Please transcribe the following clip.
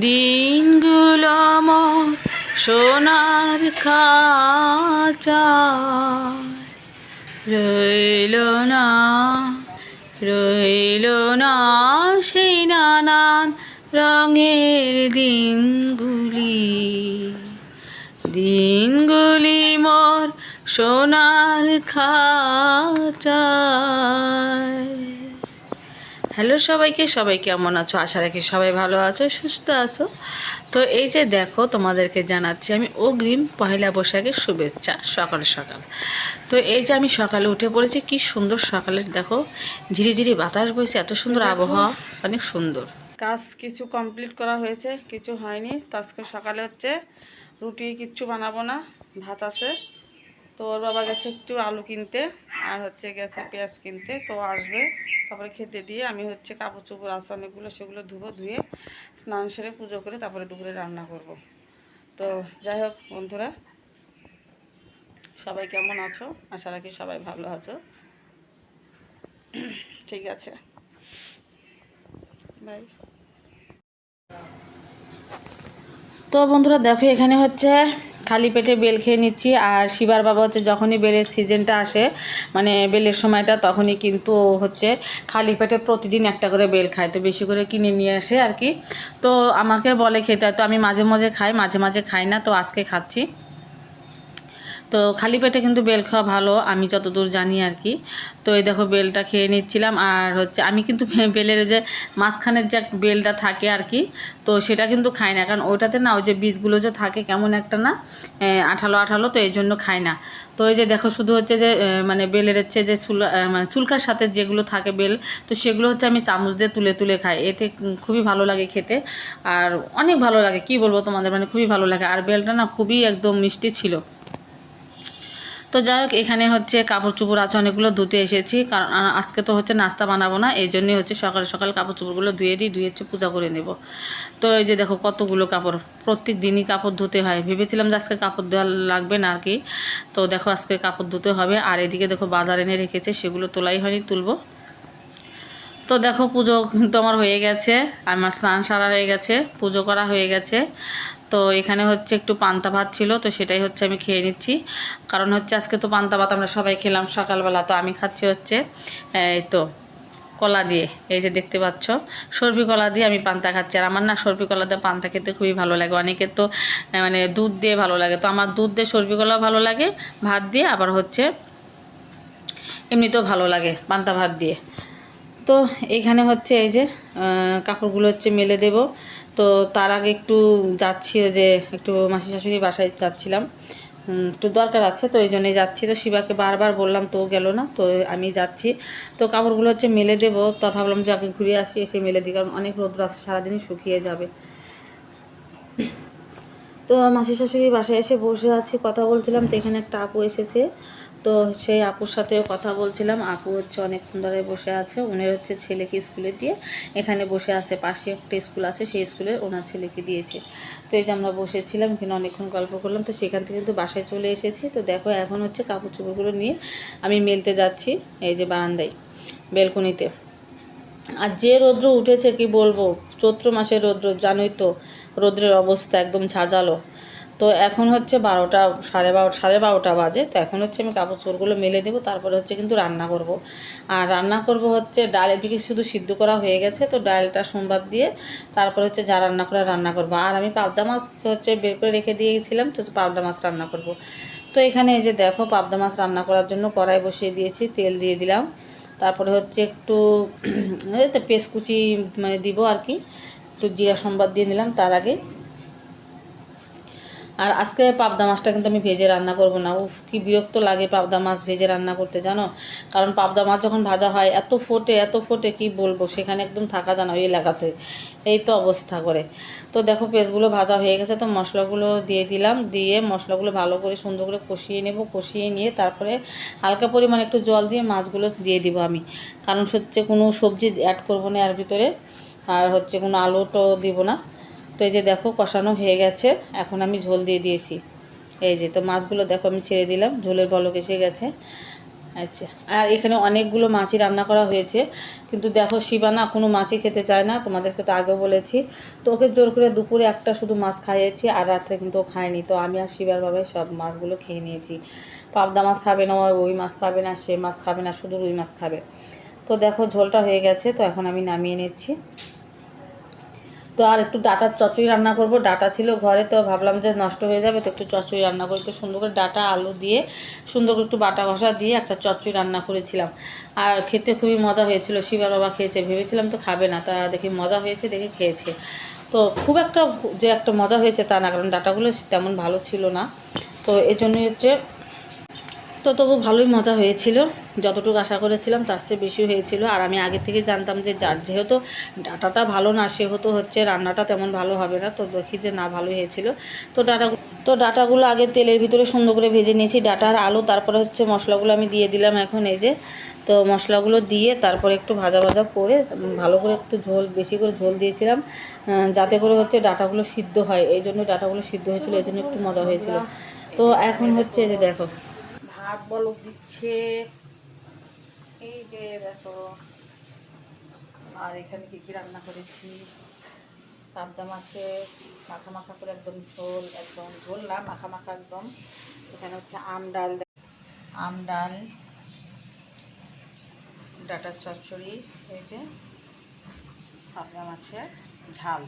দিনগুলো মোর সোনার খাঁচা রইল না রইল না সেই নানান রঙের দিনগুলি। দিনগুলি মোর সোনার খাঁচায়। হ্যালো সবাইকে সবাই কেমন আছো? আশা রাখি সবাই ভালো আছো সুস্থ আছো। তো এই যে দেখো তোমাদেরকে জানাচ্ছি আমি অগ্রিম পহেলা বৈশাখের শুভেচ্ছা সকাল সকাল। তো এই যে আমি সকালে উঠে পড়েছি কি সুন্দর সকালে দেখো ঝিরিঝিরি বাতাস বইছে এত সুন্দর আবহাওয়া অনেক সুন্দর। কাজ কিছু কমপ্লিট করা হয়েছে কিছু হয়নি। তো আজকে সকালে হচ্ছে রুটি কিচ্ছু বানাবো না ভাত আছে। তো ওর বাবা গেছে একটু আলু কিনতে। আর হচ্ছে গেছে পেঁয়াজ কিনতে, তো আসবে। তারপরে খেতে দিয়ে আমি হচ্ছে কাপড় চোপড় আছে অনেকগুলো, সেগুলো ধুবো, ধুয়ে স্নান সেরে পুজো করে তারপরে দুপুরে রান্না করব। তো যাই হোক বন্ধুরা, সবাই কেমন আছো? আশা রাখি সবাই ভালো আছো। ঠিক আছে। বাই। তো বন্ধুরা দেখো এখানে হচ্ছে খালি পেটে বেল খেয়ে নিচ্ছি। আর শিবার বাবা হচ্ছে যখনই বেলের সিজনটা আসে মানে বেলের সময়টা তখনই কিন্তু হচ্ছে খালি পেটে প্রতিদিন একটা করে বেল খায়। তো বেশি করে কিনে নিয়ে আসে আর কি। তো আমাকে বলে খেতে তো আমি মাঝে মাঝে খাই, মাঝে মাঝে খাই না, তো আজকে খাচ্ছি। তো খালি পেটে কিন্তু বেল খাওয়া ভালো, আমি যতদূর জানি আর কি। তো এই দেখো বেলটা খেয়ে নিচ্ছিলাম, আর হচ্ছে আমি কিন্তু বেলের যে মাঝখানের যে বেলটা থাকে আর কি, তো সেটা কিন্তু খাই না। কারণ ওইটাতে না ওই যে বীজগুলো যে থাকে কেমন একটা না আঠালো আঠালো, তো এই জন্য খাই না। তো এই যে দেখো শুধু হচ্ছে যে মানে বেলের হচ্ছে যে চুল মানে চুলকার সাথে যেগুলো থাকে বেল, তো সেগুলো হচ্ছে আমি চামচ দিয়ে তুলে তুলে খাই। এতে খুবই ভালো লাগে খেতে, আর অনেক ভালো লাগে, কি বলব তোমাদের? মানে খুবই ভালো লাগে। আর বেলটা না খুবই একদম মিষ্টি ছিল। তো যাই হোক, এখানে হচ্ছে কাপড় চোপড় আছে, অনেকগুলো ধুতে এসেছি। কারণ আজকে তো হচ্ছে নাস্তা বানাবো না, এই জন্যই হচ্ছে সকাল সকাল কাপড় চোপড়গুলো ধুয়ে দিই, ধুয়ে হচ্ছে পূজা করে নেব। তো এই যে দেখো কতগুলো কাপড় প্রত্যেক দিনই কাপড় ধুতে হয়। ভেবেছিলাম যে আজকে কাপড় দেওয়া লাগবে না আর কি। তো দেখো আজকে কাপড় ধুতে হবে, আর এদিকে দেখো বাজার এনে রেখেছে, সেগুলো তোলাই হয়নি, তুলবো। তো দেখো পুজো কিন্তু আমার হয়ে গেছে, আমার স্নান সারা হয়ে গেছে, পুজো করা হয়ে গেছে। তো এখানে হচ্ছে একটু পান্তা ভাত ছিল, তো সেটাই হচ্ছে আমি খেয়ে নিচ্ছি। কারণ হচ্ছে আজকে তো পান্তা ভাত আমরা সবাই খেলাম সকালবেলা, তো আমি খাচ্ছি হচ্ছে, এই তো কলা দিয়ে, এই যে দেখতে পাচ্ছ, সর্বি কলা দিয়ে আমি পান্তা খাচ্ছি। আর আমার না সর্বি কলা দিয়ে পান্তা খেতে খুবই ভালো লাগে। অনেকের তো মানে দুধ দিয়ে ভালো লাগে। তো আমার দুধ দিয়ে সর্বি কলা ভালো লাগে, ভাত দিয়ে আবার হচ্ছে এমনিতেও ভালো লাগে পান্তা ভাত দিয়ে। তো এখানে হচ্ছে এই যে কাপড়গুলো হচ্ছে মেলে দেব। তো তার আগে একটু যাচ্ছি যে একটু মাসি শাশুড়ি বাসায় যাচ্ছিলাম। একটু দরকার আছে তো এই জন্যই যাচ্ছি তো শিবাকে বারবার বললাম, তো গেল না, তো আমি যাচ্ছি। তো কাপড়গুলো হচ্ছে মেলে দেব। তো ভাবলাম যে আমি ঘুরে আসি, এসে মেলে দিই, কারণ অনেক রোদ্র আছে, সারাদিনই শুকিয়ে যাবে। তো মাসি শাশুড়ি বাসায় এসে বসে আছি, কথা বলছিলাম, তো এখানে একটা আপু এসেছে। তো সেই আপুর সাথেও কথা বলছিলাম। আপু হচ্ছে অনেকক্ষণ ধরে বসে আছে। উনি হচ্ছে ছেলেকে স্কুলে দিয়ে এখানে বসে আছে। পাশে একটা স্কুল আছে, সেই স্কুলে ওনার ছেলেকে দিয়েছে। তো এই যে আমরা বসেছিলাম, এখানে অনেকক্ষণ গল্প করলাম। তো সেখান থেকে কিন্তু বাসায় চলে এসেছি। তো দেখো এখন হচ্ছে কাপড় চোপড়গুলো নিয়ে আমি মেলতে যাচ্ছি এই যে বারান্দায়, বেলকনিতে। আর যে রৌদ্র উঠেছে কি বলব? চৈত্র মাসের রৌদ্র, জানোই তো রৌদ্রের অবস্থা একদম ঝাঁঝালো। তো এখন হচ্ছে বারোটা, সাড়ে বারো, সাড়ে বারোটা বাজে। তো এখন হচ্ছে আমি কাপড় চোরগুলো মেলে দেবো, তারপরে হচ্ছে কিন্তু রান্না করব। আর রান্না করব হচ্ছে ডাল, এদিকে শুধু সিদ্ধ করা হয়ে গেছে, তো ডালটা সোমবার দিয়ে তারপরে হচ্ছে যা রান্না করে রান্না করব। আর আমি পাবদা মাছ হচ্ছে বের করে রেখে দিয়েছিলাম, তো পাবদা মাছ রান্না করব। তো এখানে এই যে দেখো, পাবদা মাছ রান্না করার জন্য কড়াই বসিয়ে দিয়েছি, তেল দিয়ে দিলাম। তারপরে হচ্ছে একটু এই তো পেস্ট কুচি মানে দিব আর কি। একটু জিরা সম্বাদ দিয়ে নিলাম তার আগে। আর আজকে পাবদা মাছটা কিন্তু আমি ভেজে রান্না করব না। উফ, কি বিরক্ত লাগে পাবদা মাছ ভেজে রান্না করতে, জানো? কারণ পাবদা মাছ যখন ভাজা হয়, এত ফোটে এত ফোটে, কি বলব? সেখানে একদম থাকা যায় না ওই এলাকাতে। এই তো অবস্থা করে। তো দেখো, পেঁয়াজগুলো ভাজা হয়ে গেছে, তো মশলাগুলো দিয়ে দিলাম। দিয়ে মশলাগুলো ভালো করে সুন্দর করে কষিয়ে নেব, কষিয়ে নিয়ে তারপরে হালকা পরিমাণ একটু জল দিয়ে মাছগুলো দিয়ে দিব আমি। কারণ হচ্ছে কোনো সবজি অ্যাড করব না এর ভিতরে। আর হচ্ছে কোনো আলুটাও দিব না। তো এই যে দেখো কষানো হয়ে গেছে, এখন আমি ঝোল দিয়ে দিয়েছি। এই যে তো মাছগুলো দেখো আমি ছেড়ে দিলাম, ঝোলের বলক এসে গেছে। আচ্ছা আর এখানে অনেকগুলো মাছই রান্না করা হয়েছে, কিন্তু দেখো শিবা না কোনো মাছই খেতে চায় না, তোমাদেরকে তো আগেও বলেছি। তো ওকে জোর করে দুপুরে একটা শুধু মাছ খাইয়েছি, আর রাত্রে কিন্তু ও খায়নি। তো আমি আর শিবার বাবাই সব মাছগুলো খেয়ে নিয়েছি। পাবদা মাছ খাবে না ওই মাছ খাবে না, সে মাছ খাবে না, শুধু রুই মাছ খাবে। তো দেখো ঝোলটা হয়ে গেছে, তো এখন আমি নামিয়ে নিচ্ছি। তো আর একটু ডাটার চচ্চড়ি রান্না করব। ডাটা ছিল ঘরে, তো ভাবলাম যে নষ্ট হয়ে যাবে, তো একটু চচ্চড়ি রান্না করি তো সুন্দর করে ডাটা, আলু দিয়ে সুন্দর করে একটু বাটা ঘষা দিয়ে একটা চচ্চড়ি রান্না করেছিলাম। আর খেতে খুবই মজা হয়েছিল শিবার বাবা খেয়েছে, ভেবেছিলাম তো খাবে না, তা দেখি মজা হয়েছে দেখে খেয়েছে। তো খুব একটা যে একটা মজা হয়েছে তা না, কারণ ডাটাগুলো তেমন ভালো ছিল না। তো এই জন্যই হচ্ছে, তো তবু ভালোই মজা হয়েছিল। যতটুকু আশা করেছিলাম, তার চেয়ে বেশি হয়েছিল। আর আমি আগে থেকে জানতাম যে যার যেহেতু ডাটাটা ভালো না, সেহেতু হচ্ছে রান্নাটা তেমন ভালো হবে না। তো দেখি যে না ভালো হয়েছিল। তো ডাটা, তো ডাটাগুলো আগে তেলের ভিতরে সুন্দর করে ভেজে নিয়েছি। ডাটার আলু, তারপরে হচ্ছে মশলাগুলো আমি দিয়ে দিলাম এখন এই যে। তো মশলাগুলো দিয়ে তারপরে একটু ভাজা ভাজা করে ভালো করে একটু ঝোল, বেশি করে ঝোল দিয়েছিলাম যাতে করে হচ্ছে ডাটাগুলো সিদ্ধ হয়। এই জন্য ডাটাগুলো সিদ্ধ হয়েছিল, এই জন্য একটু মজা হয়েছিল। তো এখন হচ্ছে যে দেখো। ভাত বলক দিচ্ছে এই যে দেখো, আর এখানে কি কি রান্না করেছি? পাবদা মাছে মাখা মাখা করে একদম ঝোল একদম ঝোল না, মাখা মাখা একদম। এখানে হচ্ছে আম ডাল আম ডাল, ডাটার চচ্চড়ি, এই যে পাবদা মাছের ঝাল।